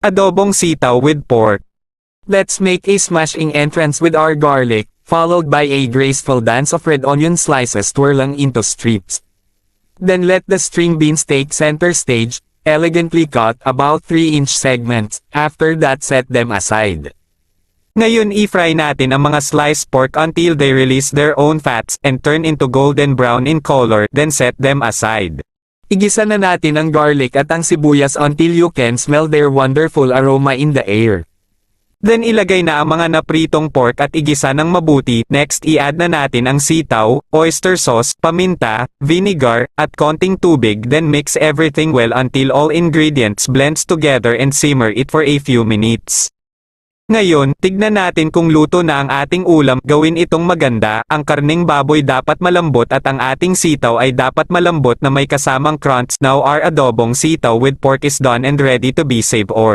Adobong sitaw with pork. Let's make a smashing entrance with our garlic, followed by a graceful dance of red onion slices twirling into strips. Then let the string beans take center stage, elegantly cut about 3-inch segments, after that set them aside. Ngayon i-fry natin ang mga sliced pork until they release their own fats and turn into golden brown in color then set them aside. Igisa na natin ang garlic at ang sibuyas until you can smell their wonderful aroma in the air. Then ilagay na ang mga napritong pork at igisa ng mabuti. Next i-add na natin ang sitaw, oyster sauce, paminta, vinegar, at konting tubig then mix everything well until all ingredients blends together and simmer it for a few minutes. Ngayon, tignan natin kung luto na ang ating ulam. Gawin itong maganda. Ang karning baboy dapat malambot at ang ating sitaw ay dapat malambot na may kasamang crunch. Now our adobong sitaw with pork is done and ready to be served or